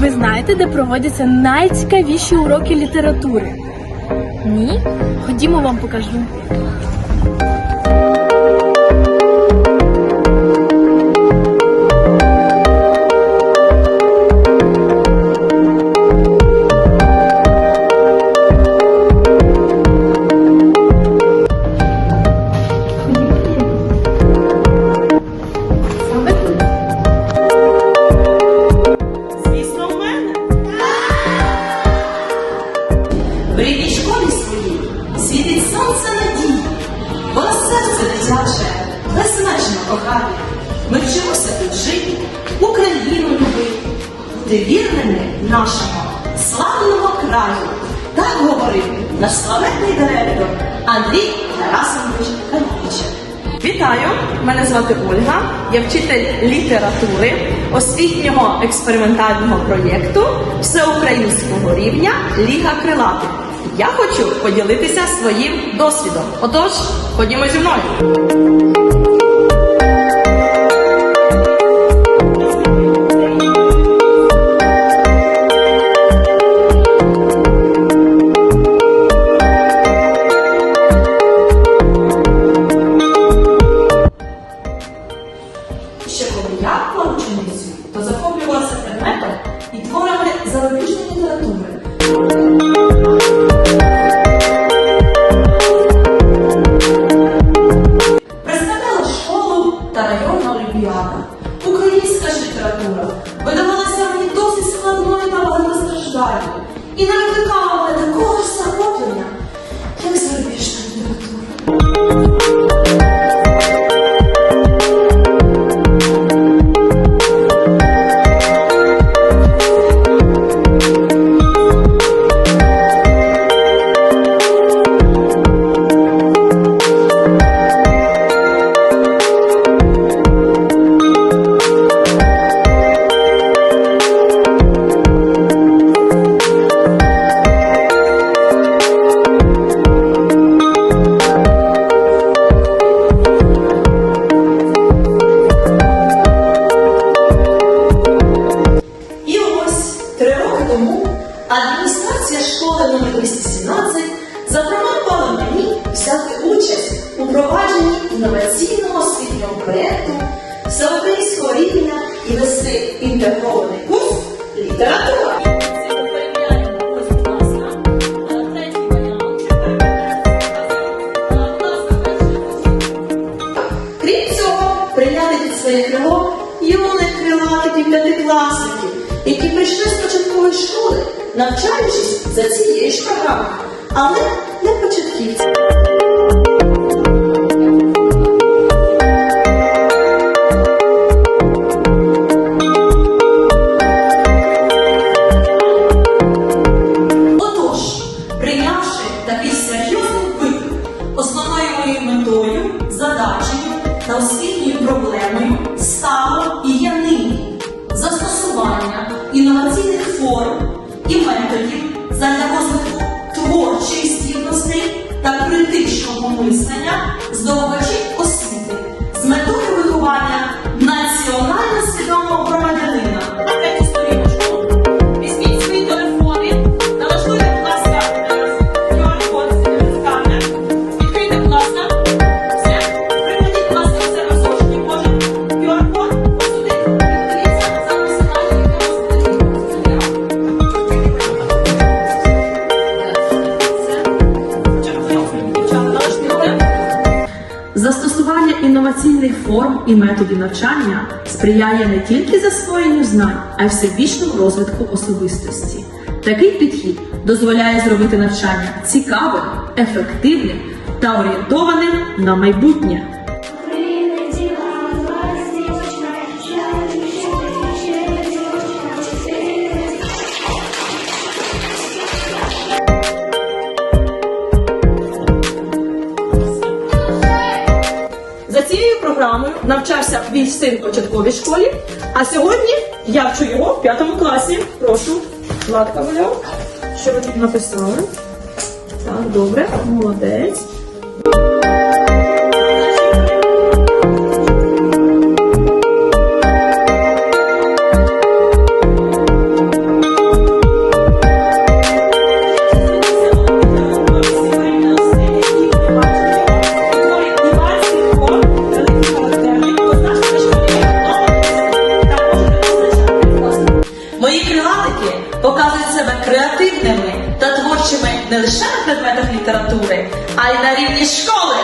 Ви знаєте, де проводяться найцікавіші уроки літератури? Ні? Ходімо вам покажу. Безмежно кохає. Ми вчимося тут жити, Україну любити, бути вірними нашого славного краю. Так говорив наш славетний директор Андрій Тарасович Калічев. Вітаю! Мене звати Ольга. Я вчитель літератури освітнього експериментального проєкту всеукраїнського рівня Ліга Крилатих. Я хочу поділитися своїм досвідом. Отож, ходімо зі мною. Олімпіада. Українська ж література видавалася мені досить складною та багатостраждальною і не викликала мене такого ж захоплення, номер 217 запропонувала мені взяти участь у провадженні інноваційного освітнього проєкту всеукраїнського рівня і вести інтегрований курс література. Крім цього, прийняти під своє крило юних крилатиків п'ятикласників, які прийшли з початкової школи, навчаючись за цією ж програмою, але не початківці. Задачею та освітньою проблемою стало і є нині застосування інноваційних форм і методів задля розвитку творчих здібностей та критичного мислення здобувачів освіти Застосування інноваційних форм і методів навчання сприяє не тільки засвоєнню знань, а й всебічному розвитку особистості. Такий підхід дозволяє зробити навчання цікавим, ефективним та орієнтованим на майбутнє. За цією програмою навчався мій син в початковій школі, а сьогодні я вчу його в п'ятому класі. Прошу, Владка Валяв, що ви тут написали? Так, добре, молодець. Не лише на предметах літератури, а й на рівні школи.